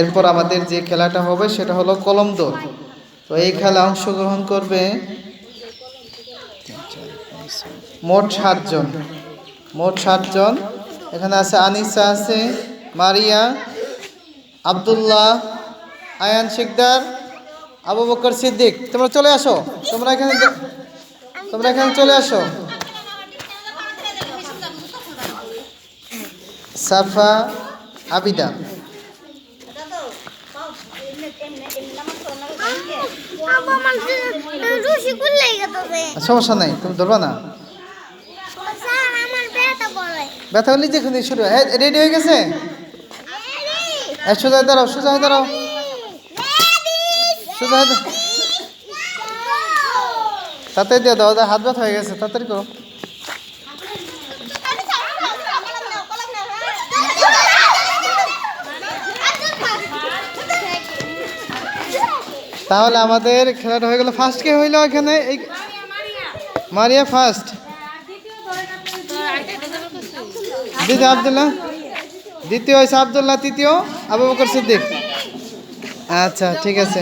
এরপর আমাদের যে খেলাটা হবে সেটা হলো কলম দৌড়। তো এই খেলা অংশগ্রহণ করবে মোট সাতজন। মোট সাতজন। এখানে আছে আনিসা, আছে মারিয়া, আব্দুল্লাহ, আয়ান শিকদার, আবু বকর সিদ্দিক। তোমরা চলে আসো। তোমরা এখানে তোমরা এখানে চলে আসো। সাফা আবিদা। সমস্যা নাই, তুমি ধরবা না? ব্যথা হলে যেখানে শুরু হ্যাঁ রেডি হয়ে গেছে? হ্যাঁ সোজা দাঁড়াও সোজা দাঁড়াও। সোজা তাড়াতাড়ি দিয়ে দাও হাত ব্যথা হয়ে গেছে, তাড়াতাড়ি করো। তাহলে আমাদের খেলাটা হয়ে গেল ফার্স্ট কে হইল এখানে? এই মারিয়া ফার্স্ট দ্বিতীয় আবদুল্লাহ। দ্বিতীয় হয়েছে আবদুল্লাহ, তৃতীয় আবু বকর সিদ্দিক। আচ্ছা ঠিক আছে।